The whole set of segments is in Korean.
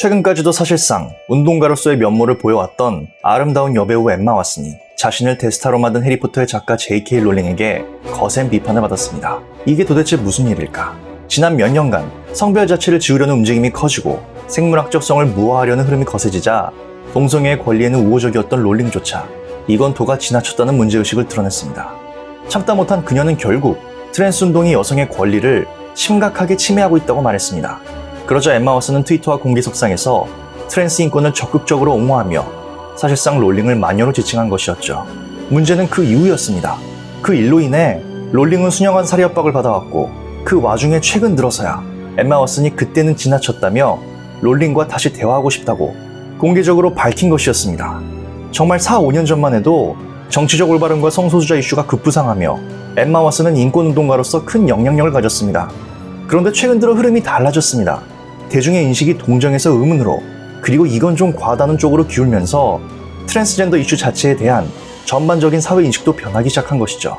최근까지도 사실상 운동가로서의 면모를 보여왔던 아름다운 여배우 엠마 왓슨이 자신을 데스타로 만든 해리포터의 작가 J.K. 롤링에게 거센 비판을 받았습니다. 이게 도대체 무슨 일일까? 지난 몇 년간 성별 자체를 지우려는 움직임이 커지고 생물학적 성을 무화하려는 흐름이 거세지자 동성애의 권리에는 우호적이었던 롤링조차 이건 도가 지나쳤다는 문제의식을 드러냈습니다. 참다 못한 그녀는 결국 트랜스 운동이 여성의 권리를 심각하게 침해하고 있다고 말했습니다. 그러자 엠마 워스는 트위터와 공개 석상에서 트랜스 인권을 적극적으로 옹호하며 사실상 롤링을 마녀로 지칭한 것이었죠. 문제는 그 이후였습니다. 그 일로 인해 롤링은 수년간 살해 협박을 받아왔고 그 와중에 최근 들어서야 엠마 워슨이 그때는 지나쳤다며 롤링과 다시 대화하고 싶다고 공개적으로 밝힌 것이었습니다. 정말 4, 5년 전만 해도 정치적 올바름과 성소수자 이슈가 급부상하며 엠마 워슨은 인권운동가로서 큰 영향력을 가졌습니다. 그런데 최근 들어 흐름이 달라졌습니다. 대중의 인식이 동정에서 의문으로 그리고 이건 좀 과하다는 쪽으로 기울면서 트랜스젠더 이슈 자체에 대한 전반적인 사회 인식도 변하기 시작한 것이죠.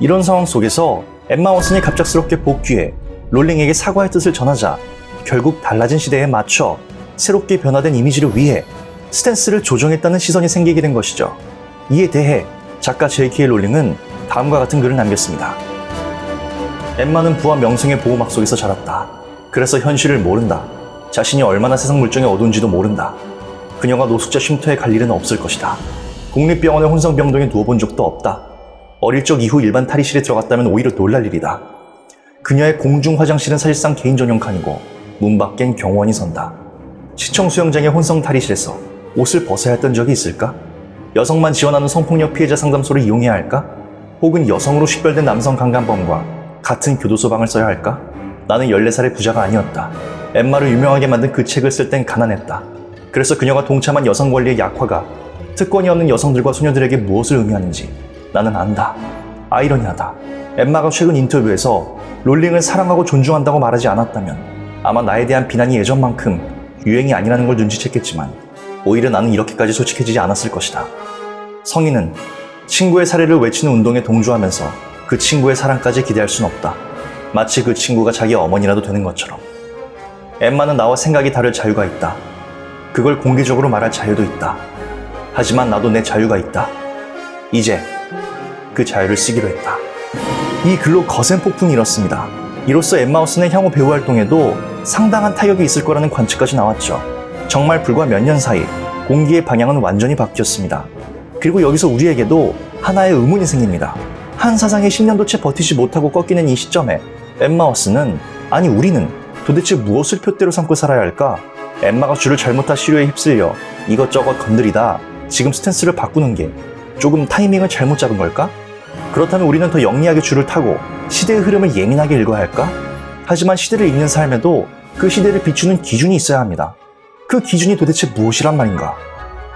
이런 상황 속에서 엠마 워슨이 갑작스럽게 복귀해 롤링에게 사과의 뜻을 전하자 결국 달라진 시대에 맞춰 새롭게 변화된 이미지를 위해 스탠스를 조정했다는 시선이 생기게 된 것이죠. 이에 대해 작가 J.K. 롤링은 다음과 같은 글을 남겼습니다. 엠마는 부와 명성의 보호막 속에서 자랐다. 그래서 현실을 모른다. 자신이 얼마나 세상 물정에 어두운지도 모른다. 그녀가 노숙자 쉼터에 갈 일은 없을 것이다. 국립병원의 혼성병동에 누워본 적도 없다. 어릴 적 이후 일반 탈의실에 들어갔다면 오히려 놀랄 일이다. 그녀의 공중 화장실은 사실상 개인 전용 칸이고 문 밖엔 경호원이 선다. 시청 수영장의 혼성 탈의실에서 옷을 벗어야 했던 적이 있을까? 여성만 지원하는 성폭력 피해자 상담소를 이용해야 할까? 혹은 여성으로 식별된 남성 강간범과 같은 교도소 방을 써야 할까? 나는 14살의 부자가 아니었다. 엠마를 유명하게 만든 그 책을 쓸 땐 가난했다. 그래서 그녀가 동참한 여성 권리의 약화가 특권이 없는 여성들과 소녀들에게 무엇을 의미하는지 나는 안다. 아이러니하다. 엠마가 최근 인터뷰에서 롤링을 사랑하고 존중한다고 말하지 않았다면 아마 나에 대한 비난이 예전만큼 유행이 아니라는 걸 눈치챘겠지만 오히려 나는 이렇게까지 솔직해지지 않았을 것이다. 성인은 친구의 사례를 외치는 운동에 동조하면서 그 친구의 사랑까지 기대할 순 없다. 마치 그 친구가 자기 어머니라도 되는 것처럼. 엠마는 나와 생각이 다를 자유가 있다. 그걸 공개적으로 말할 자유도 있다. 하지만 나도 내 자유가 있다. 이제 그 자유를 쓰기로 했다. 이 글로 거센 폭풍이 일었습니다. 이로써 엠마우스의 향후 배우 활동에도 상당한 타격이 있을 거라는 관측까지 나왔죠. 정말 불과 몇 년 사이 공기의 방향은 완전히 바뀌었습니다. 그리고 여기서 우리에게도 하나의 의문이 생깁니다. 한 사상이 10년도 채 버티지 못하고 꺾이는 이 시점에 엠마워스는 아니 우리는 도대체 무엇을 표대로 삼고 살아야 할까? 엠마가 줄을 잘못한 시류에 휩쓸려 이것저것 건드리다 지금 스탠스를 바꾸는 게 조금 타이밍을 잘못 잡은 걸까? 그렇다면 우리는 더 영리하게 줄을 타고 시대의 흐름을 예민하게 읽어야 할까? 하지만 시대를 읽는 삶에도 그 시대를 비추는 기준이 있어야 합니다. 그 기준이 도대체 무엇이란 말인가?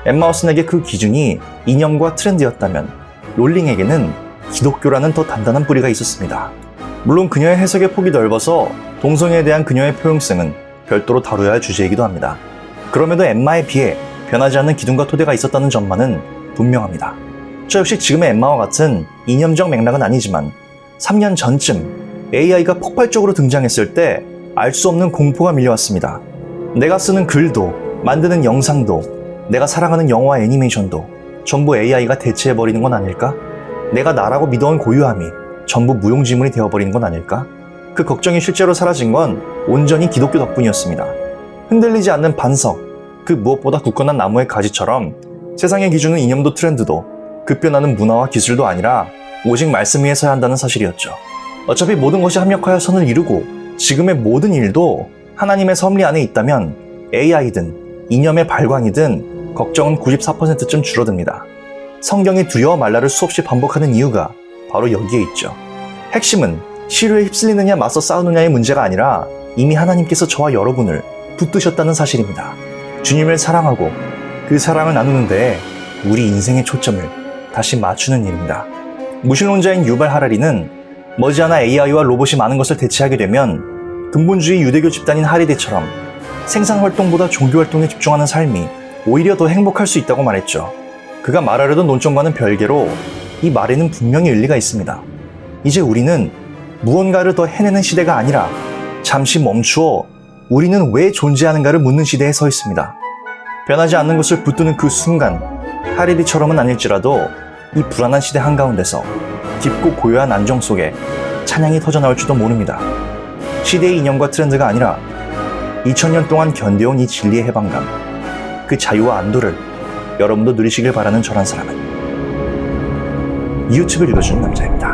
엠마우슨에게 그 기준이 이념과 트렌드였다면 롤링에게는 기독교라는 더 단단한 뿌리가 있었습니다. 물론 그녀의 해석의 폭이 넓어서 동성애에 대한 그녀의 표용성은 별도로 다뤄야 할 주제이기도 합니다. 그럼에도 엠마에 비해 변하지 않는 기둥과 토대가 있었다는 점만은 분명합니다. 저 역시 지금의 엠마와 같은 이념적 맥락은 아니지만 3년 전쯤 AI가 폭발적으로 등장했을 때 알 수 없는 공포가 밀려왔습니다. 내가 쓰는 글도, 만드는 영상도, 내가 사랑하는 영화 애니메이션도 전부 AI가 대체해버리는 건 아닐까? 내가 나라고 믿어온 고유함이 전부 무용지물이 되어버리는 건 아닐까? 그 걱정이 실제로 사라진 건 온전히 기독교 덕분이었습니다. 흔들리지 않는 반석, 그 무엇보다 굳건한 나무의 가지처럼 세상의 기준은 이념도 트렌드도 급변하는 문화와 기술도 아니라 오직 말씀 위에 서야 한다는 사실이었죠. 어차피 모든 것이 합력하여 선을 이루고 지금의 모든 일도 하나님의 섭리 안에 있다면 AI든 이념의 발광이든 걱정은 94%쯤 줄어듭니다. 성경이 두려워 말라를 수없이 반복하는 이유가 바로 여기에 있죠. 핵심은 시류에 휩쓸리느냐 맞서 싸우느냐의 문제가 아니라 이미 하나님께서 저와 여러분을 붙드셨다는 사실입니다. 주님을 사랑하고 그 사랑을 나누는데 우리 인생의 초점을 다시 맞추는 일입니다. 무신론자인 유발 하라리는 머지않아 AI와 로봇이 많은 것을 대체하게 되면 근본주의 유대교 집단인 하리데처럼 생산 활동보다 종교 활동에 집중하는 삶이 오히려 더 행복할 수 있다고 말했죠. 그가 말하려던 논점과는 별개로 이 말에는 분명히 일리가 있습니다. 이제 우리는 무언가를 더 해내는 시대가 아니라 잠시 멈추어 우리는 왜 존재하는가를 묻는 시대에 서 있습니다. 변하지 않는 것을 붙드는 그 순간, 하리비처럼은 아닐지라도 이 불안한 시대 한가운데서 깊고 고요한 안정 속에 찬양이 터져나올지도 모릅니다. 시대의 이념과 트렌드가 아니라 2000년 동안 견뎌온 이 진리의 해방감, 그 자유와 안도를 여러분도 누리시길 바라는 저란 사람은 유튜브를 읽어주는 남자입니다.